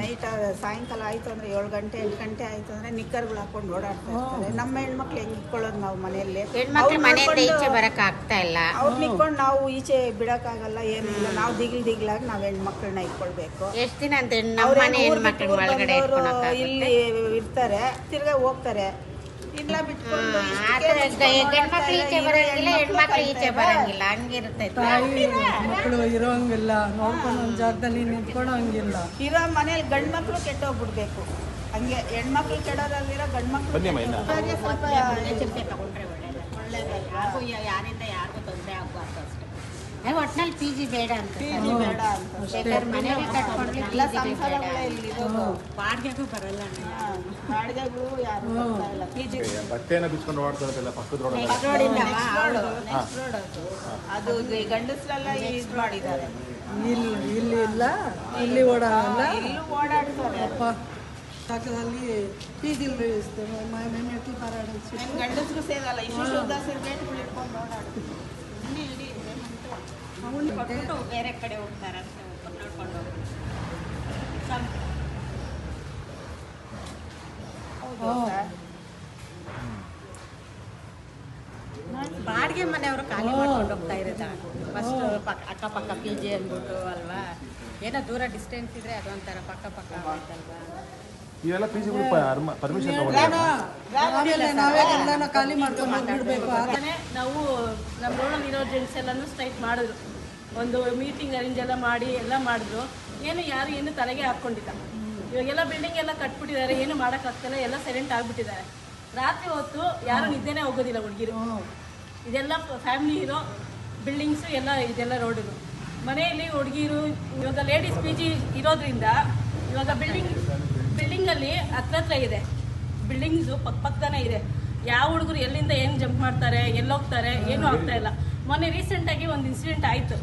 Night ಸಾಯಂಕಾಲ ಆಯ್ತು ಅಂದ್ರೆ ಏಳು ಗಂಟೆ ಎಂಟು ಗಂಟೆ ಆಯ್ತು ಅಂದ್ರೆ ನಿಕ್ಕರ್ಗಳು ಹಾಕೊಂಡು ಓಡಾಡ್ತಾ ಇರ್ತಾರೆ. ನಮ್ಮ ಹೆಣ್ಮಕ್ಳು ಹೆಂಗ್ ಇಟ್ಕೊಳ್ಳೋದು ನಾವು ಮನೆಯಲ್ಲಿ? ಹೆಣ್ಮಕ್ಳು ಮನೆಯಿಂದ ಈಚೆ ಬರಕ್ ಆಗ್ತಾ ಇಲ್ಲ. ಅವ್ರು ನಿಕ್ಕೊಂಡು ನಾವು ಈಚೆ ಬಿಡೋಕ್ಕಾಗಲ್ಲ ಏನಿಲ್ಲ. ನಾವು ದಿಗಿಲ್ ದಿಗ್ಲಾಗಿ ನಾವು ಹೆಣ್ಮಕ್ಳನ್ನ ಇಟ್ಕೊಳ್ಬೇಕು. ಎಷ್ಟು ದಿನ ಅಂತ ಇಲ್ಲಿ ಇರ್ತಾರೆ ತಿರ್ಗಾ ಹೋಗ್ತಾರೆ. ಇಲ್ಲ ಬಿಟ್ಕೊಂಡು ಆ ಥರ ಗಂಡ್ಮಕ್ಳು ಈಚೆ ಬರಂಗಿಲ್ಲ ಹೆಣ್ಮಕ್ಳು ಈಚೆ ಬರಂಗಿಲ್ಲ ಹಂಗಿರ್ತೈತೆ. ತಾಯಿ ಮಕ್ಕಳು ಇರೋಂಗಿಲ್ಲ ನೋಡ್ಕೊಂಡು ಒಂದು ಜಾಗದಲ್ಲಿ ನಿಂತ್ಕೊಳಂಗಿಲ್ಲ. ಇರೋ ಮನೇಲಿ ಗಂಡ್ ಮಕ್ಳು ಕೆಟ್ಟೋಗ್ಬಿಡ್ಬೇಕು. ಹಂಗೆ ಹೆಣ್ಮಕ್ಳು ಕೆಡೋದಲ್ಲಿರೋ ಗಂಡ್. ಕೆಟ್ಟೋದ್ರೆ ಸ್ವಲ್ಪ ಎಚ್ಚರಿಕೆ ತಗೊಂಡ್ರೆ ಒಳ್ಳೇದು. ಯಾರಿಗೂ ಯಾರಿಂದ ಯಾರಿಗೂ ತೊಂದರೆ ಆಗ್ಬಾರ್ದು ಅಷ್ಟೇ. ಒಟ್ನಲ್ಲಿ ಪಿ ಜಿ ಬೇಡ ಅಂತ. PG ಬೇಡ ಅಂತ. ಬೇಕಾದ್ರೆ ಮನೆಗೆ ಕಟ್ಕೊಂಡ್ರೆ ಎಲ್ಲ PG ಬೇಡ ಸಂಸಾರಗಳೇ ಇಲ್ಲಿ ಇರೋದು. ಬಾಡಿಗೆಗೂ ಬರಲ್ಲ ಹಾ, ಬಾಡಿಗೆಗಳು ಯಾರು ಬರ್ತಾ ಇಲ್ಲ. ಪಿ ಜಿ ಬಟ್ಟೆನ ಬಿಚ್ಕೊಂಡು ಓಡ್ತಾರಲ್ಲ ಪಕ್ಕದ ರೋಡ್ ಅದು. ಅದು ಈ ಗಂಡಸ್ರೆಲ್ಲ ಇದು ಮಾಡಿದ್ದಾರೆ. ಇಲ್ಲಿ ಇಲ್ಲಿ ಇಲ್ಲ. ಇಲ್ಲಿ ಓಡಾಡಲ್ಲ. ಇಲ್ಲೂ ಓಡಾಡ್ತಾರೆ. ಅಪ್ಪ ಪಕ್ಕದಲ್ಲಿ ಬೀದಿಲ್ ಮೆಟ್ಲು ಪರಾಡಿಸಿ ನನ್ ಗಂಡಸ್ರು ಸೇರಲ್ಲ. ಇಷ್ಟು ಶುದ್ಧ ಸಿರ್ಗೇಟ್ಗಳು ಇಟ್ಕೊಂಡು ಓಡಾಡ್ತಾರೆ. ಕೊಟ್ಬಿಟ್ಟು ಬೇರೆ ಕಡೆ ಹೋಗ್ತಾರೆ ಅಷ್ಟೇ ಒಬ್ಬರು ನೋಡ್ಕೊಂಡು. ಬಾಡಿಗೆ ಮನೆಯವರು ಖಾಲಿ ಮಾಡ್ಕೊಂಡು ಹೋಗ್ತಾ ಇರೋದ ಫಸ್ಟ್ ಪಕ್ಕ ಅಕ್ಕಪಕ್ಕ ಪಿ ಜಿ ಅಂದ್ಬಿಟ್ಟು ಅಲ್ವಾ? ಏನೋ ದೂರ ಡಿಸ್ಟೆನ್ಸ್ ಇದ್ರೆ ಅದೊಂಥರ ಪಕ್ಕ ಪಕ್ಕ ಆಯ್ತಲ್ವಾ ಇವೆಲ್ಲ ಪಿ ಪರ್ಮಿಷನ್ ನಾವೇ ಖಾಲಿ ಮಾಡ್ಕೊಂಡು ನಾವು ನಮ್ಮ ರೋಡಲ್ಲಿ ಇರೋ ಜೆಂಟ್ಸ್ ಎಲ್ಲಾನು ಸ್ಟ್ರೈಟ್ ಮಾಡಿದ್ರು ಒಂದು ಮೀಟಿಂಗ್ ಅರೇಂಜ್ ಎಲ್ಲ ಮಾಡಿ, ಎಲ್ಲ ಮಾಡಿದ್ರು. ಏನು ಯಾರು ಏನು ತಲೆಗೆ ಹಾಕ್ಕೊಂಡಿಲ್ಲ. ಇವಾಗೆಲ್ಲ ಬಿಲ್ಡಿಂಗ್ ಎಲ್ಲ ಕಟ್ಬಿಟ್ಟಿದ್ದಾರೆ, ಏನು ಮಾಡೋಕ್ಕಾಗ್ತಿಲ್ಲ, ಎಲ್ಲ ಸೈಲೆಂಟ್ ಆಗಿಬಿಟ್ಟಿದ್ದಾರೆ. ರಾತ್ರಿ ಹೊತ್ತು ಯಾರು ನಿದ್ದೆನೇ ಹೋಗೋದಿಲ್ಲ ಹುಡುಗಿರು. ಇದೆಲ್ಲ ಫ್ಯಾಮಿಲಿ ಇರೋ ಬಿಲ್ಡಿಂಗ್ಸು ಎಲ್ಲ ಇದೆಲ್ಲ ರೋಡಿರು ಮನೆಯಲ್ಲಿ ಹುಡುಗಿರು, ಇವಾಗ ಲೇಡೀಸ್ ಪಿ ಜಿ ಇರೋದ್ರಿಂದ ಇವಾಗ ಬಿಲ್ಡಿಂಗ್ ಬಿಲ್ಡಿಂಗಲ್ಲಿ ಹತ್ರ ಹತ್ರ ಇದೆ. ಬಿಲ್ಡಿಂಗ್ಸು ಪಕ್ಕ ಪಕ್ಕನೇ ಇದೆ. ಯಾವ ಹುಡುಗರು ಎಲ್ಲಿಂದ ಏನು ಜಂಪ್ ಮಾಡ್ತಾರೆ, ಎಲ್ಲೋಗ್ತಾರೆ, ಏನೂ ಆಗ್ತಾ ಇಲ್ಲ. ಮೊನ್ನೆ ರೀಸೆಂಟಾಗಿ ಒಂದು ಇನ್ಸಿಡೆಂಟ್ ಆಯ್ತು.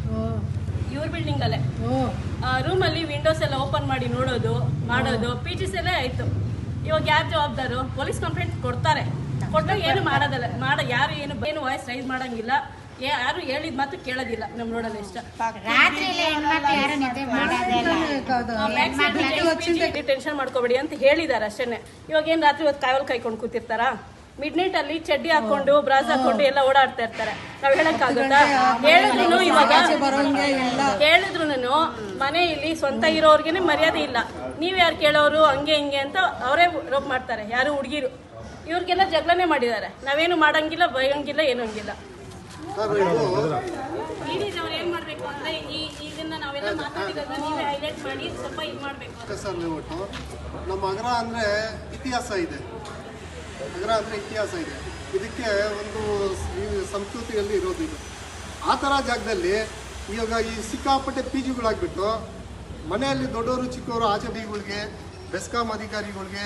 ಇವ್ರ ಬಿಲ್ಡಿಂಗಲ್ಲೇ ರೂಮ್ ಅಲ್ಲಿ ವಿಂಡೋಸ್ ಎಲ್ಲ ಓಪನ್ ಮಾಡಿ ನೋಡೋದು ಮಾಡೋದು ಪಿ ಜಿ ಎಲ್ಲ ಆಯ್ತು. ಇವಾಗ ಯಾರು ಜವಾಬ್ದಾರು? ಪೊಲೀಸ್ ಕಂಪ್ಲೇಂಟ್ ಕೊಡ್ತಾರೆ. ಕೊಟ್ಟಾಗ ಏನು ಮಾಡೋದಲ್ಲ. ಮಾಡ ಯಾರು ಏನು ಏನು ವಾಯ್ಸ್ ರೈಸ್ ಮಾಡಂಗಿಲ್ಲ. ಯಾರು ಹೇಳಿದ ಮಾತು ಕೇಳೋದಿಲ್ಲ. ನಮ್ಮ ರೋಡಲ್ಲಿ ಇಷ್ಟ. ಟೆನ್ಷನ್ ಮಾಡ್ಕೋಬೇಡಿ ಅಂತ ಹೇಳಿದಾರೆ ಅಷ್ಟೇನೆ. ಇವಾಗ ಏನ್ ರಾತ್ರಿ ಹೊತ್ತು ಕಾಯಲ್ ಕಾಯ್ಕೊಂಡು ಕೂತಿರ್ತಾರಾ? ಮಿಡ್ ನೈಟ್ ಅಲ್ಲಿ ಚಡ್ಡಿ ಹಾಕೊಂಡು ಬ್ರಾಸ್ ಹಾಕೊಂಡು ಎಲ್ಲ ಓಡಾಡ್ತಾ ಇರ್ತಾರೆ. ನಾವ್ ಹೇಳಕ್ಕಾಗುತ್ತಾ? ಹೇಳಿದ್ರು ಇವಾಗ ಹೇಳಿದ್ರು ಮನೆಯಲ್ಲಿ ಸ್ವಂತ ಇರೋರ್ಗೆನೆ ಮರ್ಯಾದೆ ಇಲ್ಲ. ನೀವ್ ಯಾರು ಕೇಳೋರು ಹಂಗೆ ಹಿಂಗೆ ಅಂತ ಅವರೇ ರೋಪ್ ಮಾಡ್ತಾರೆ. ಯಾರು ಹುಡುಗಿರು. ಇವ್ರಿಗೆಲ್ಲ ಜಗಳನೆ ಮಾಡಿದ್ದಾರೆ. ನಾವೇನು ಮಾಡಂಗಿಲ್ಲ ಬೈಯಂಗಿಲ್ಲ ಏನೂ ಹಂಗಿಲ್ಲ. ಮಾಡಬೇಕು ಏನ್ ಮಾಡ್ಬೇಕು ಅಂದ್ರೆ ಈ ಇದನ್ನ ನಾವೆಲ್ಲ ಮಾತಾಡಿರೋದನ್ನ ನೀವೇ ಹೈಲೈಟ್ ಮಾಡಿ ಸ್ವಲ್ಪ ಇದು ಮಾಡ್ಬೇಕು ಸರ್ ಲೇಔಟು ನಮ್ಮ ಅಗ್ರ ಅಂದ್ರೆ ಇತಿಹಾಸ ಇದೆ. ಅಗ್ರ ಅಂದರೆ ಇತಿಹಾಸ ಇದೆ. ಇದಕ್ಕೆ ಒಂದು ಸಂಸ್ಕೃತಿಯಲ್ಲಿ ಇರೋದು ಇದು. ಆ ಥರ ಜಾಗದಲ್ಲಿ ಇವಾಗ ಈ ಸಿಕ್ಕಾಪಟ್ಟೆ ಪಿ ಜಿಗಳಾಗ್ಬಿಟ್ಟು ಮನೆಯಲ್ಲಿ ದೊಡ್ಡವರು ಚಿಕ್ಕವರು ಆಚೆ ಬಿಗಳಿಗೆ ಬೆಸ್ಕಾಂ ಅಧಿಕಾರಿಗಳಿಗೆ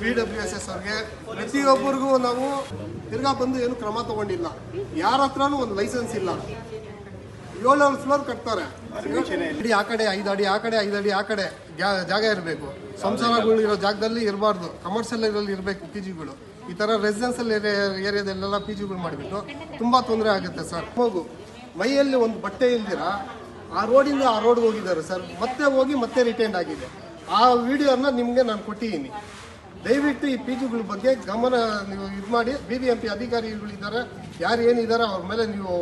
ಬಿ ಡಬ್ಲ್ಯೂ ಎಸ್ ಎಸ್ ಅವ್ರಿಗೆ ಪ್ರತಿಯೊಬ್ಬರಿಗೂ ನಾವು ತಿರ್ಗಾ ಬಂದು ಏನು ಕ್ರಮ ತಗೊಂಡಿಲ್ಲ. ಯಾರ ಹತ್ರನೂ ಒಂದು ಲೈಸೆನ್ಸ್ ಇಲ್ಲ. ಏಳೇಳು ಫ್ಲೋರ್ ಕಟ್ತಾರೆ. ಅಡಿ ಆ ಕಡೆ, ಐದು ಅಡಿ, ಆ ಕಡೆ, ಐದು ಅಡಿ, ಆ ಕಡೆ ಜಾಗ ಇರಬೇಕು. ಸಂಸಾರಗಳು ಇರೋ ಜಾಗದಲ್ಲಿ ಇರಬಾರ್ದು. ಕಮರ್ಷಿಯಲ್ ಏರಿಯಲ್ಲಿ ಇರಬೇಕು ಪಿ ಜಿಗಳು ಈ ಥರ ರೆಸಿಡೆನ್ಷಿಯಲ್ ಏರಿಯಾದಲ್ಲೆಲ್ಲ ಪಿ ಜಿಗಳು ಮಾಡಿಬಿಟ್ಟು ತುಂಬ ತೊಂದರೆ ಆಗುತ್ತೆ ಸರ್ ಹೋಗು. ಮೈಯಲ್ಲಿ ಒಂದು ಬಟ್ಟೆ ಇಲ್ದಿರ? ಆ ರೋಡಿಂದ ಆ ರೋಡ್ ಹೋಗಿದ್ದಾರೆ ಸರ್ ಮತ್ತೆ ಹೋಗಿ ಮತ್ತೆ ರಿಟೈನ್ ಆಗಿದೆ. ಆ ವಿಡಿಯೋನ ನಿಮಗೆ ನಾನು ಕೊಟ್ಟಿದ್ದೀನಿ. ದಯವಿಟ್ಟು ಈ ಪಿ ಜಿಗಳ ಬಗ್ಗೆ ಗಮನ ನೀವು ಇದು ಮಾಡಿ. ಬಿ ಬಿ ಎಂ ಪಿ ಅಧಿಕಾರಿಗಳಿದ್ದಾರೆ. ಯಾರು ಏನಿದ್ದಾರೆ ಅವ್ರ ಮೇಲೆ ನೀವು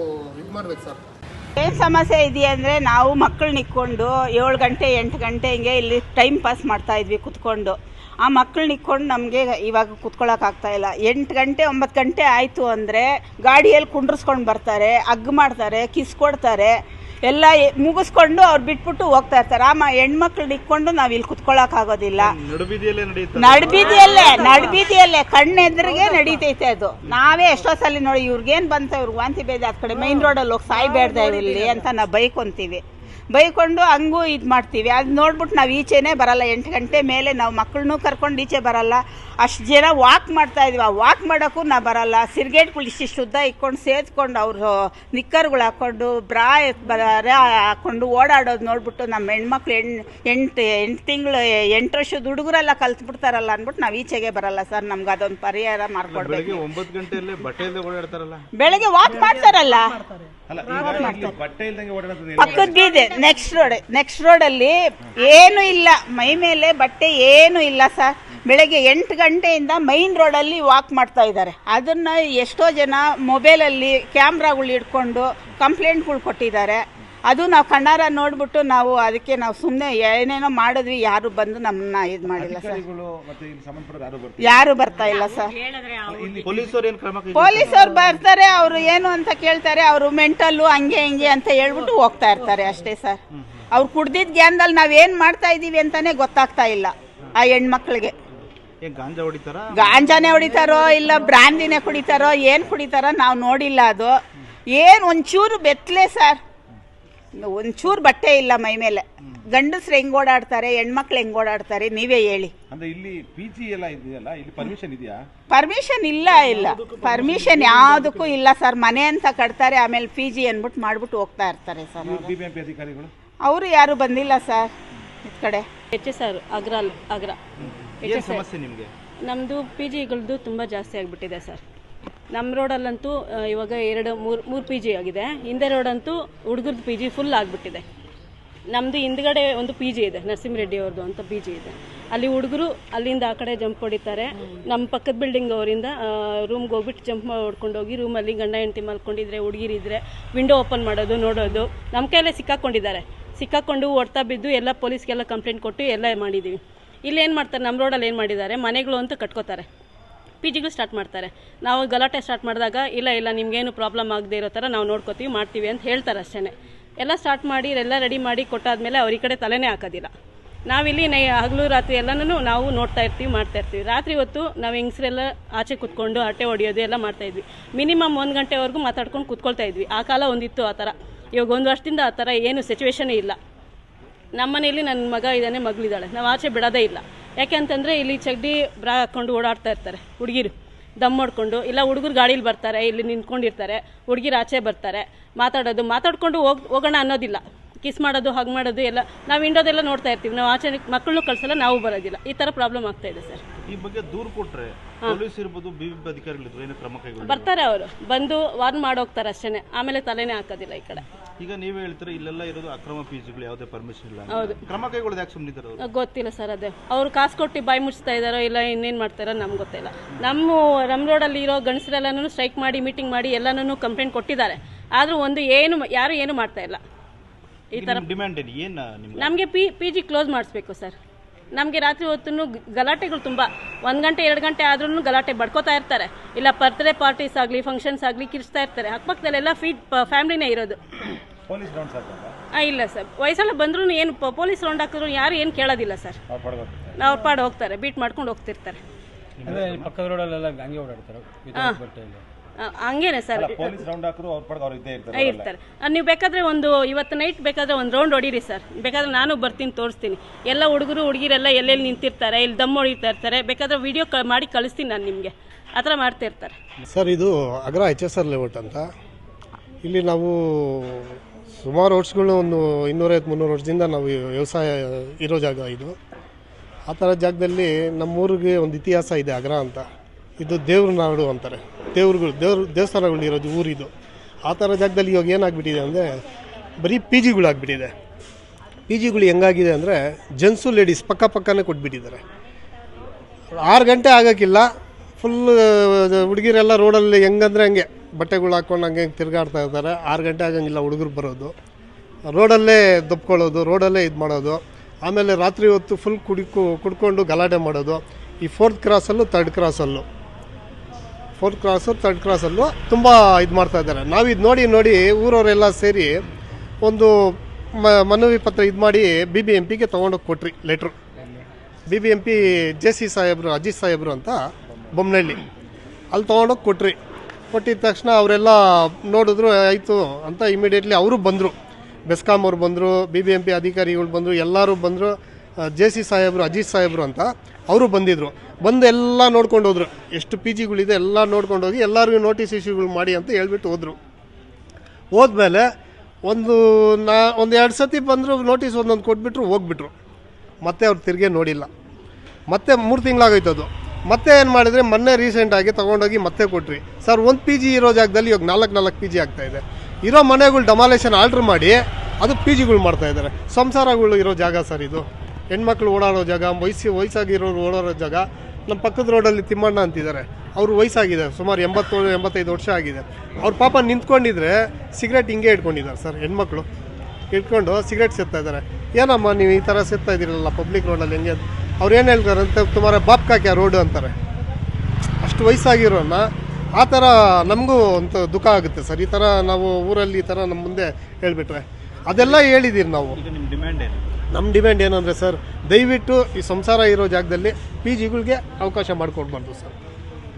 ಇದು ಮಾಡ್ಬೇಕು ಸರ್ ಏನ್ ಸಮಸ್ಯೆ ಇದೆಯಾ ಅಂದ್ರೆ ನಾವು ಮಕ್ಕಳನ್ನ ಇಕ್ಕೊಂಡು ಏಳು ಗಂಟೆ, ಎಂಟು ಗಂಟೆ ಹಿಂಗೆ ಇಲ್ಲಿ ಟೈಮ್ ಪಾಸ್ ಮಾಡ್ತಾ ಇದ್ವಿ ಕುತ್ಕೊಂಡು. ಆ ಮಕ್ಕಳನ್ನ ಇಕ್ಕೊಂಡು ನಮಗೆ ಇವಾಗ ಕುತ್ಕೊಳ್ಳೋಕ್ಕಾಗ್ತಾ ಇಲ್ಲ. ಎಂಟು ಗಂಟೆ, ಒಂಬತ್ತು ಗಂಟೆ ಆಯಿತು ಅಂದರೆ ಗಾಡಿಯಲ್ಲಿ ಕುಂಡ್ರಿಸ್ಕೊಂಡು ಬರ್ತಾರೆ, ಹಗ್ ಮಾಡ್ತಾರೆ, ಕಿಸ್ ಕೊಡ್ತಾರೆ. ಎಲ್ಲ ಮುಗಿಸ್ಕೊಂಡು ಅವ್ರು ಬಿಟ್ಬಿಟ್ಟು ಹೋಗ್ತಾ ಇರ್ತಾರೆ. ಆಮ ಹೆಣ್ಮಕ್ಳನ್ನ ಇಕ್ಕೊಂಡು ನಾವು ಇಲ್ಲಿ ಕುತ್ಕೊಳ್ಳೋಕ್ಕಾಗೋದಿಲ್ಲ ನಡ್ಬೀದಿಯಲ್ಲೇ ನಡ್ಬೀದಿಯಲ್ಲೇ ಕಣ್ಣೆದ್ರಿಗೆ ನಡೀತೈತೆ ಅದು. ನಾವೇ ಎಷ್ಟೋ ಸಲ ನೋಡಿ ಇವ್ರಿಗೇನು ಬಂತ ಇವ್ರಿಗೆ ವಾಂತಿ ಬೇದಿ ಆ ಕಡೆ ಮೈನ್ ರೋಡಲ್ಲಿ ಹೋಗಿ ಸಾಯ್ಬೇಡ್ದ ಇಲ್ಲಿ ಅಂತ ನಾವು ಬೈಕೊಂತೀವಿ. ಬೈಕೊಂಡು ಹಂಗೂ ಇದು ಮಾಡ್ತೀವಿ. ಅದು ನೋಡ್ಬಿಟ್ಟು ನಾವು ಈಚೆನೇ ಬರಲ್ಲ. ಎಂಟು ಗಂಟೆ ಮೇಲೆ ನಾವು ಮಕ್ಕಳನ್ನೂ ಕರ್ಕೊಂಡು ಈಚೆ ಬರಲ್ಲ. ಅಷ್ಟು ಜನ ವಾಕ್ ಮಾಡ್ತಾ ಇದೀವಿ. ಆ ವಾಕ್ ಮಾಡೋಕ್ಕೂ ನಾವು ಬರಲ್ಲ. ಸಿರ್ಗೇಟ್ಗಳು ಇಷ್ಟಿಷ್ಟು ಶುದ್ಧ ಇಕ್ಕೊಂಡು ಸೇದ್ಕೊಂಡು ಅವರು ನಿಕ್ಕರ್ಗಳು ಹಾಕ್ಕೊಂಡು ಬ್ರಾ ಬರ ಹಾಕ್ಕೊಂಡು ಓಡಾಡೋದು ನೋಡ್ಬಿಟ್ಟು ನಮ್ಮ ಹೆಣ್ಮಕ್ಳು ಎಣ್ ಎಂಟು ಎಂಟು ತಿಂಗಳು ಎಂಟು ವರ್ಷದ ಹುಡುಗರೆಲ್ಲ ಕಲ್ತ್ಬಿಡ್ತಾರಲ್ಲ ಅಂದ್ಬಿಟ್ಟು ನಾವು ಈಚೆಗೆ ಬರಲ್ಲ ಸರ್. ನಮ್ಗೆ ಅದೊಂದು ಪರಿಹಾರ ಮಾಡ್ಕೊಡ್ಬೇಕು. ಬೆಳಗ್ಗೆ ವಾಕ್ ಮಾಡ್ತಾರಲ್ಲ. ಅಲ್ಲ ಎಲ್ಲಿ? ಪಕ್ಕದ್ದಿದೆ ನೆಕ್ಸ್ಟ್ ರೋಡ್ ನೆಕ್ಸ್ಟ್ ರೋಡಲ್ಲಿ ಏನು ಇಲ್ಲ. ಮೈ ಮೇಲೆ ಬಟ್ಟೆ ಏನು ಇಲ್ಲ ಸರ್. ಬೆಳಗ್ಗೆ ಎಂಟು ಗಂಟೆಯಿಂದ ಮೈನ್ ರೋಡಲ್ಲಿ ವಾಕ್ ಮಾಡ್ತಾ ಇದ್ದಾರೆ. ಅದನ್ನ ಎಷ್ಟೋ ಜನ ಮೊಬೈಲಲ್ಲಿ ಕ್ಯಾಮ್ರಾಗಳು ಇಟ್ಕೊಂಡು ಕಂಪ್ಲೇಂಟ್ಗಳು ಕೊಟ್ಟಿದ್ದಾರೆ. ಅದು ನಾವು ಕಣ್ಣಾರ ನೋಡ್ಬಿಟ್ಟು ನಾವು ಅದಕ್ಕೆ ನಾವು ಸುಮ್ಮನೆ ಏನೇನೋ ಮಾಡಿದ್ವಿ ಯಾರು ಬಂದು ನಮ್ಮನ್ನ ಇದು ಮಾಡಿಲ್ಲ ಸರ್. ಯಾರು ಬರ್ತಾ ಇಲ್ಲ? ಸರ್. ಪೊಲೀಸರು ಏನು ಕ್ರಮ ಕೈ ಪೊಲೀಸ್ ಅವ್ರು ಬರ್ತಾರೆ ಅವರು ಏನು ಅಂತ ಕೇಳ್ತಾರೆ ಅವರು ಮೆಂಟಲ್ಲು ಹಂಗೆ ಹಿಂಗೆ ಅಂತ ಹೇಳ್ಬಿಟ್ಟು ಹೋಗ್ತಾ ಇರ್ತಾರೆ ಅಷ್ಟೇ ಸರ್. ಅವ್ರು ಕುಡ್ದಿದ್ದ ಗ್ಯಾನ್ದಲ್ಲಿ ನಾವೇನು ಮಾಡ್ತಾ ಇದ್ದೀವಿ ಅಂತಾನೆ ಗೊತ್ತಾಗ್ತಾ ಇಲ್ಲ ಆ ಹೆಣ್ಮಕ್ಳಿಗೆ. ಗಾಂಜಾನೇ ಗಾಂಜಾ ಹೊಡಿತಾರ? ಗಾಂಜಾನೆ ಹೊಡಿತಾರೋ ಇಲ್ಲ ಬ್ರಾಂದಿನೇ ಕುಡಿತಾರೋ ಏನು ಕುಡಿತಾರೋ ನಾವು ನೋಡಿಲ್ಲ ಅದು. ಏನು ಒಂಚೂರು ಬೆತ್ತಲೆ ಸರ್. ಒಂಚೂರು ಬಟ್ಟೆ ಇಲ್ಲ ಮೈ ಮೇಲೆ. ಗಂಡಸ್ರು ಹೆಂಗ್ ಓಡಾಡ್ತಾರೆ ಹೆಣ್ಮಕ್ಳು ಹೆಂಗ್ ಓಡಾಡ್ತಾರೆ ನೀವೇ ಹೇಳಿ. ಅಂದ್ರೆ ಇಲ್ಲಿ ಪಿ ಜಿ ಎಲ್ಲ ಇದೆಯಲ್ಲ ಇಲ್ಲಿ ಪರ್ಮಿಷನ್ ಇದೆಯಾ? ಪರ್ಮಿಷನ್ ಇಲ್ಲ ಇಲ್ಲ. ಪರ್ಮಿಷನ್ ಯಾವುದಕ್ಕೂ ಇಲ್ಲ ಸರ್. ಮನೆ ಅಂತ ಕಟ್ತಾರೆ ಆಮೇಲೆ ಪಿ ಜಿ ಅಂದ್ಬಿಟ್ಟು ಮಾಡ್ಬಿಟ್ಟು ಹೋಗ್ತಾ ಇರ್ತಾರೆ sir B B M P ಅಧಿಕಾರಿಗಳು? ಅವರು ಯಾರು ಬಂದಿಲ್ಲ ಸರ್. ಈ ಕಡೆ. ಎಚ್ ಎಸ್ ಆರ್ ಅಗ್ರ ಅಗ್ರ. ಏನ್ ಸಮಸ್ಯೆ ನಿಮಗೆ? ನಮ್ಮದು ಪಿ ಜಿಗಳದ್ದು ತುಂಬ ಜಾಸ್ತಿ ಆಗಿಬಿಟ್ಟಿದೆ ಸರ್. ನಮ್ಮ ರೋಡಲ್ಲಂತೂ ಇವಾಗ ಎರಡು, ಮೂರು ಮೂರು ಪಿ ಜಿ ಆಗಿದೆ. ಹಿಂದೆ ರೋಡಂತೂ ಹುಡುಗರದ್ದು ಪಿ ಜಿ ಫುಲ್ ಆಗಿಬಿಟ್ಟಿದೆ. ನಮ್ಮದು ಹಿಂದ್ಗಡೆ ಒಂದು ಪಿ ಜಿ ಇದೆ, ನರಸಿಂಹರೆಡ್ಡಿ ಅವ್ರದ್ದು ಅಂತ ಪಿ ಜಿ ಇದೆ. ಅಲ್ಲಿ ಹುಡುಗರು ಅಲ್ಲಿಂದ ಆ ಕಡೆ ಜಂಪ್ ಹೊಡಿತಾರೆ. ನಮ್ಮ ಪಕ್ಕದ ಬಿಲ್ಡಿಂಗ್ ಅವರಿಂದ ರೂಮ್ಗೆ ಹೋಗ್ಬಿಟ್ಟು ಜಂಪ್ ಹೊಡ್ಕೊಂಡು ಹೋಗಿ ರೂಮಲ್ಲಿ ಗಂಡ ಹೆಂಡತಿ ಮಲ್ಕೊಂಡಿದ್ರೆ ಹುಡುಗಿರಿದ್ರೆ ವಿಂಡೋ ಓಪನ್ ಮಾಡೋದು, ನೋಡೋದು. ನಮ್ಮ ಕೈಯಲ್ಲೇ ಸಿಕ್ಕಾಕೊಂಡಿದ್ದಾರೆ. ಸಿಕ್ಕಾಕೊಂಡು ಹೊಡ್ತಾ ಬಿದ್ದು ಎಲ್ಲ ಪೊಲೀಸ್ಗೆಲ್ಲ ಕಂಪ್ಲೇಂಟ್ ಕೊಟ್ಟು ಎಲ್ಲ ಮಾಡಿದ್ದೀವಿ ಇಲ್ಲಿ ಏನು ಮಾಡ್ತಾರೆ? ನಮ್ಮ ರೋಡಲ್ಲಿ ಏನು ಮಾಡಿದ್ದಾರೆ? ಮನೆಗಳು ಅಂತ ಕಟ್ಕೋತಾರೆ. ಪಿ ಜಿಗಳು ಸ್ಟಾರ್ಟ್ ಮಾಡ್ತಾರೆ. ನಾವು ಗಲಾಟೆ ಸ್ಟಾರ್ಟ್ ಮಾಡಿದಾಗ, ಇಲ್ಲ ಇಲ್ಲ, ನಿಮಗೇನು ಪ್ರಾಬ್ಲಮ್ ಆಗದೆ ಇರೋ ಥರ ನಾವು ನೋಡ್ಕೋತೀವಿ, ಮಾಡ್ತೀವಿ ಅಂತ ಹೇಳ್ತಾರೆ ಅಷ್ಟೇ ಎಲ್ಲ ಸ್ಟಾರ್ಟ್ ಮಾಡಿ, ಎಲ್ಲ ರೆಡಿ ಮಾಡಿ ಕೊಟ್ಟಾದ್ಮೇಲೆ ಅವ್ರ ಈ ಕಡೆ ತಲೆನೇ ಹಾಕೋದಿಲ್ಲ. ನಾವಿಲ್ಲಿ ನೈ, ಹಗಲು, ರಾತ್ರಿ ಎಲ್ಲನೂ ನಾವು ನೋಡ್ತಾ ಇರ್ತೀವಿ, ಮಾಡ್ತಾ ಇರ್ತೀವಿ. ರಾತ್ರಿ ಹೊತ್ತು ನಾವು ಹೆಂಗಸರೆಲ್ಲ ಆಚೆ ಕುತ್ಕೊಂಡು ಹಟ್ಟೆ ಹೊಡೆಯೋದು ಎಲ್ಲ ಮಾಡ್ತಾ ಇದ್ವಿ. ಮಿನಿಮಮ್ ಒಂದು ಗಂಟೆವರೆಗೂ ಮಾತಾಡ್ಕೊಂಡು ಕುತ್ಕೊಳ್ತಾ ಇದ್ವಿ. ಆ ಕಾಲ ಒಂದಿತ್ತು ಆ ಥರ. ಇವಾಗ ಒಂದು ವರ್ಷದಿಂದ ಆ ಥರ ಏನು ಸಿಚುವೇಶನೇ ಇಲ್ಲ. ನಮ್ಮ ಮನೆಯಲ್ಲಿ ನನ್ನ ಮಗ ಇದ್ದಾನೆ, ಮಗಳಿದ್ದಾಳೆ. ನಾವು ಆಚೆ ಬಿಡೋದೇ ಇಲ್ಲ. ಯಾಕೆ ಅಂತಂದರೆ ಇಲ್ಲಿ ಚಡ್ಡಿ ಬ್ರಾ ಹಾಕ್ಕೊಂಡು ಓಡಾಡ್ತಾ ಇರ್ತಾರೆ, ಹುಡುಗಿರು. ದಮ್ ಮಾಡಿಕೊಂಡು ಇಲ್ಲ ಹುಡುಗರು ಗಾಡೀಲಿ ಬರ್ತಾರೆ, ಇಲ್ಲಿ ನಿಂತ್ಕೊಂಡಿರ್ತಾರೆ, ಹುಡುಗಿರು ಆಚೆ ಬರ್ತಾರೆ, ಮಾತಾಡೋದು, ಮಾತಾಡ್ಕೊಂಡು ಹೋಗಿ, ಹೋಗೋಣ ಅನ್ನೋದಿಲ್ಲ. ಕಿಸ್ ಮಾಡೋದು ಹಗ್ ಮಾಡೋದು ಎಲ್ಲ ನಾವು ಇಂಡೋದೆಲ್ಲ ನೋಡ್ತಾ ಇರ್ತೀವಿ. ನಾವು ಆಚರಣೆ ಮಕ್ಕಳು ಕಳ್ಸಲ್ಲ ನಾವು ಬರೋದಿಲ್ಲ. ಈ ಥರ ಪ್ರಾಬ್ಲಮ್ ಆಗ್ತಾ ಇದೆ ಸರ್. ಈ ಬಗ್ಗೆ ದೂರು ಕೊಟ್ಟರೆ ಪೊಲೀಸ್ ಇರ್ಬೋದು ಬಿ ಬಿ ಅಧಿಕಾರಿಗಳಿದ್ರು ಏನು ಕ್ರಮ ಕೈಗೊಳ್ಳಿ ಬರ್ತಾರೆ ಅವರು. ಬಂದು ವಾರ್ನ್ ಮಾಡೋಗ್ತಾರೆ ಅಷ್ಟೇ ಆಮೇಲೆ ತಲೆನೇ ಹಾಕೋದಿಲ್ಲ ಈ ಕಡೆ. ಈಗ ನೀವೇ ಹೇಳ್ತೀರಾ ಇಲ್ಲೆಲ್ಲ ಇರೋದು ಅಕ್ರಮ ಪಿಜಿಗಳು ಯಾವುದೇ ಪರ್ಮಿಷನ್ ಇಲ್ಲ ಹೌದು. ಕ್ರಮ ಕೈಗೊಳ್ಳೋದು ಯಾಕೆ ಸುಮ್ಮನಿದ್ದಾರೆ ಅವರು? ಗೊತ್ತಿಲ್ಲ ಸರ್ ಅದೇ. ಅವ್ರು ಕಾಸು ಕೊಟ್ಟು ಬಾಯಿ ಮುಚ್ತಾ ಇದ್ದಾರೋ ಇಲ್ಲ ಇನ್ನೇನು ಮಾಡ್ತಾರೋ ನಮ್ಗೆ ಗೊತ್ತಿಲ್ಲ. ನಮ್ಮ ರಮ್ ರೋಡಲ್ಲಿ ಇರೋ ಗಂಡಸರೆಲ್ಲನೂ ಸ್ಟ್ರೈಕ್ ಮಾಡಿ ಮೀಟಿಂಗ್ ಮಾಡಿ ಎಲ್ಲನೂ ಕಂಪ್ಲೇಂಟ್ ಕೊಟ್ಟಿದ್ದಾರೆ. ಆದರೂ ಒಂದು ಏನು ಯಾರು ಏನು ಮಾಡ್ತಾ ಇಲ್ಲ. ಈ ಥರ ಡಿಮ್ಯಾಂಡ್ ಏನು? ನಿಮ್ಗೆ? ನಮಗೆ ಪಿ ಪಿ ಜಿ ಕ್ಲೋಸ್ ಮಾಡಿಸ್ಬೇಕು ಸರ್ ನಮಗೆ ರಾತ್ರಿ ಹೊತ್ತು ಗಲಾಟೆಗಳು ತುಂಬ. ಒಂದು ಗಂಟೆ ಎರಡು ಗಂಟೆ ಆದ್ರೂ ಗಲಾಟೆ ಬಡ್ಕೋತಾ ಇರ್ತಾರೆ. ಇಲ್ಲ ಬರ್ತ್ಡೇ ಪಾರ್ಟೀಸ್ ಆಗಲಿ ಫಂಕ್ಷನ್ಸ್ ಆಗಲಿ ಕಿರಿಸ್ತಾ ಇರ್ತಾರೆ. ಅಕ್ಕಪಕ್ಕದಲ್ಲೆಲ್ಲ ಫೀಡ್ ಫ್ಯಾಮಿಲಿನೇ ಇರೋದು. ಇಲ್ಲ ಸರ್ ವಯಸ್ಸೆಲ್ಲ ಬಂದ್ರೂ ಏನು ಪ- ಪೊಲೀಸ್ ರೌಂಡ್ ಹಾಕಿದ್ರು ಯಾರು ಏನು ಕೇಳೋದಿಲ್ಲ ಸರ್ ಅವ್ರ ಪಾಡು ಹೋಗ್ತಾರೆ. ಬೀಟ್ ಮಾಡ್ಕೊಂಡು ಹೋಗ್ತಿರ್ತಾರೆ. ಹಂಗೇನೆ ಸರ್. ಪೊಲೀಸ್ ರೌಂಡ್ ಹಾಕರು ಅವ್ರ ಪಡೆದು ಅವ್ರು ಇದ್ದೇ ಇರ್ತಾರೆ ಇರ್ತಾರೆ. ನೀವು ಬೇಕಾದ್ರೆ ಒಂದು ಇವತ್ತು ನೈಟ್ ಬೇಕಾದ್ರೆ ಒಂದು ರೌಂಡ್ ಹೊಡೀರಿ ಸರ್. ಬೇಕಾದ್ರೆ ನಾನು ಬರ್ತೀನಿ ತೋರಿಸ್ತೀನಿ. ಎಲ್ಲ ಹುಡುಗರು ಹುಡುಗಿರೆಲ್ಲ ಎಲ್ಲೆಲ್ಲಿ ನಿಂತಿರ್ತಾರೆ ಇಲ್ಲಿ ದಮ್ ಹೊಡಿತಾ ಇರ್ತಾರೆ. ಬೇಕಾದ್ರೆ ವಿಡಿಯೋ ಕ ಮಾಡಿ ಕಳಿಸ್ತೀನಿ ನಾನು ನಿಮಗೆ. ಆ ಥರ ಮಾಡ್ತಾ ಇರ್ತಾರೆ. ಸರ್ ಇದು ಅಗ್ರ ಎಚ್ ಎಸ್ ಆರ್ ಲೇಔಟ್ ಅಂತ. ಇಲ್ಲಿ ನಾವು ಸುಮಾರು ವರ್ಷಗಳು ಒಂದು ಇನ್ನೂರೈವತ್ತು ಮುನ್ನೂರು ವರ್ಷದಿಂದ ನಾವು ವ್ಯವಸಾಯ ಇರೋ ಜಾಗ ಇದು. ಆ ಥರ ಜಾಗದಲ್ಲಿ ನಮ್ಮೂರಿಗೆ ಒಂದು ಇತಿಹಾಸ ಇದೆ ಅಗ್ರ ಅಂತ. ಇದು ದೇವ್ರ ನಾಡು ಅಂತಾರೆ. ದೇವ್ರುಗಳು, ದೇವ್ರ ದೇವಸ್ಥಾನಗಳು ಇರೋದು ಊರಿದು. ಆ ಥರ ಜಾಗದಲ್ಲಿ ಇವಾಗ ಏನಾಗ್ಬಿಟ್ಟಿದೆ ಅಂದರೆ ಬರೀ ಪಿ ಜಿಗಳಾಗ್ಬಿಟ್ಟಿದೆ ಪಿ ಜಿಗಳು ಹೆಂಗಾಗಿದೆ ಅಂದರೆ ಜೆಂಟ್ಸು ಲೇಡೀಸ್ ಪಕ್ಕ ಪಕ್ಕನೇ ಕೊಟ್ಬಿಟ್ಟಿದ್ದಾರೆ. ಆರು ಗಂಟೆ ಆಗೋಕ್ಕಿಲ್ಲ ಫುಲ್ ಹುಡುಗಿರೆಲ್ಲ ರೋಡಲ್ಲಿ ಹೆಂಗಂದ್ರೆ ಹಂಗೆ, ಬಟ್ಟೆಗಳು ಹಾಕ್ಕೊಂಡು ಹಂಗೆ ಹಂಗೆ ತಿರುಗಾಡ್ತಾ ಇರ್ತಾರೆ. ಆರು ಗಂಟೆ ಆಗಂಗಿಲ್ಲ ಹುಡುಗರು ಬರೋದು. ರೋಡಲ್ಲೇ ದಬ್ಕೊಳ್ಳೋದು ರೋಡಲ್ಲೇ ಇದು ಮಾಡೋದು. ಆಮೇಲೆ ರಾತ್ರಿ ಹೊತ್ತು ಫುಲ್ ಕುಡಿಕು, ಕುಡ್ಕೊಂಡು ಗಲಾಟೆ ಮಾಡೋದು. ಈ ಫೋರ್ತ್ ಕ್ರಾಸಲ್ಲೂ ತರ್ಡ್ ಕ್ರಾಸಲ್ಲೂ ಫೋರ್ತ್ ಕ್ರಾಸು ತರ್ಡ್ ಕ್ರಾಸಲ್ಲೂ ತುಂಬ ಇದು ಮಾಡ್ತಾ ಇದ್ದಾರೆ. ನಾವು ಇದು ನೋಡಿ ನೋಡಿ ಊರವರೆಲ್ಲ ಸೇರಿ ಒಂದು ಮನವಿ ಪತ್ರ ಇದು ಮಾಡಿ ಬಿ ಬಿ ಎಂ ಪಿಗೆ ತೊಗೊಂಡೋಗಿ ಕೊಟ್ರಿ letter B B M P J C ಸಾಹೇಬರು, ಅಜಿತ್ ಸಾಹೇಬರು ಅಂತ ಬೊಮ್ಮನಹಳ್ಳಿ ಅಲ್ಲಿ ತೊಗೊಂಡೋಗಿ ಕೊಟ್ರಿ. ಕೊಟ್ಟಿದ ತಕ್ಷಣ ಅವರೆಲ್ಲ ನೋಡಿದ್ರು, ಆಯಿತು ಅಂತ ಇಮಿಡಿಯೇಟ್ಲಿ ಅವರು ಬಂದರು. ಬೆಸ್ಕಾಂ ಅವರು ಬಂದರು ಬಿ ಬಿ ಎಂ ಪಿ ಅಧಿಕಾರಿಗಳು ಬಂದರು, ಎಲ್ಲರೂ ಬಂದರು ಜೆ ಸಿ ಸಾಹೇಬರು, ಅಜಿತ್ ಸಾಹೇಬರು ಅಂತ. ಅವರು ಬಂದಿದ್ರು. ಬಂದು ಎಲ್ಲ ನೋಡ್ಕೊಂಡು ಹೋದ್ರು. ಎಷ್ಟು ಪಿ ಜಿಗಳಿದೆ ಎಲ್ಲ ನೋಡ್ಕೊಂಡು ಹೋಗಿ ಎಲ್ಲರಿಗೂ ನೋಟಿಸ್ ಇಶ್ಯೂಗಳು ಮಾಡಿ ಅಂತ ಹೇಳ್ಬಿಟ್ಟು ಹೋದರು. ಹೋದ್ಮೇಲೆ ಒಂದು ನಾ, ಒಂದು ಎರಡು ಸತಿ ಬಂದರೂ ನೋಟಿಸ್ ಒಂದೊಂದು ಕೊಟ್ಬಿಟ್ರು ಹೋಗ್ಬಿಟ್ರು. ಮತ್ತೆ ಅವ್ರು ತಿರುಗಿ ನೋಡಿಲ್ಲ. ಮತ್ತೆ ಮೂರು ತಿಂಗಳಾಗೋಯ್ತು ಅದು. ಮತ್ತೆ ಏನು ಮಾಡಿದರೆ ಮೊನ್ನೆ ರೀಸೆಂಟಾಗಿ ತೊಗೊಂಡೋಗಿ ಮತ್ತೆ ಕೊಟ್ರಿ. ಸರ್, ಒಂದು ಪಿ ಜಿ ಇರೋ ಜಾಗದಲ್ಲಿ ಇವಾಗ ನಾಲ್ಕು ನಾಲ್ಕು ಪಿ ಜಿ ಆಗ್ತಾಯಿದೆ ಇರೋ ಮನೆಗಳು ಡಮಾಲೇಷನ್ ಆರ್ಡ್ರ್ ಮಾಡಿ ಅದು ಪಿ ಜಿಗಳು ಮಾಡ್ತಾಯಿದ್ದಾರೆ ಸಂಸಾರಗಳು ಇರೋ ಜಾಗ ಸರ್ ಇದು. ಹೆಣ್ಮಕ್ಳು ಓಡಾಡೋ ಜಾಗ, ವಯಸ್ಸು ವಯಸ್ಸಾಗಿರೋರು ಓಡಾಡೋ ಜಾಗ ನಮ್ಮ ಪಕ್ಕದ ರೋಡಲ್ಲಿ ತಿಮ್ಮಣ್ಣ ಅಂತಿದ್ದಾರೆ. ಅವ್ರು ವಯಸ್ಸಾಗಿದೆ, ಸುಮಾರು ಎಂಬತ್ತು ಎಂಬತ್ತೈದು ವರ್ಷ ಆಗಿದೆ. ಅವ್ರ ಪಾಪ ನಿಂತ್ಕೊಂಡಿದ್ರೆ ಸಿಗರೇಟ್ ಹಿಂಗೆ ಇಟ್ಕೊಂಡಿದ್ದಾರೆ ಸರ್, ಹೆಣ್ಮಕ್ಳು. ಇಟ್ಕೊಂಡು ಸಿಗರೇಟ್ ಸೇರ್ತಾ ಇದ್ದಾರೆ. ಏನಮ್ಮ ನೀವು ಈ ಥರ ಸೇರ್ತಾ ಇದ್ದೀರಲ್ಲ ಪಬ್ಲಿಕ್ ರೋಡಲ್ಲಿ ಹೆಂಗೆ ಅವ್ರು ಏನು ಹೇಳ್ತಾರೆ ಅಂತ ತುಮಾರ ಬಾಪ್ ಕಾಕ್ಯ ರೋಡು ಅಂತಾರೆ. ಅಷ್ಟು ವಯಸ್ಸಾಗಿರೋನ್ನ ಆ ಥರ ನಮಗೂ ಒಂದು ದುಃಖ ಆಗುತ್ತೆ ಸರ್. ಈ ಥರ ನಾವು ಊರಲ್ಲಿ ಈ ಥರ ನಮ್ಮ ಮುಂದೆ ಹೇಳಿಬಿಟ್ರೆ. ಅದೆಲ್ಲ ಹೇಳಿದ್ದೀರಿ ನಾವು. ಡಿಮ್ಯಾಂಡ್ ಏನು? ನಮ್ಮ ಡಿಮ್ಯಾಂಡ್ ಏನಂದರೆ ಸರ್ ದಯವಿಟ್ಟು ಈ ಸಂಸಾರ ಇರೋ ಜಾಗದಲ್ಲಿ ಪಿ ಜಿಗಳಿಗೆ ಅವಕಾಶ ಮಾಡಿಕೊಡ್ಬಾರ್ದು ಸರ್.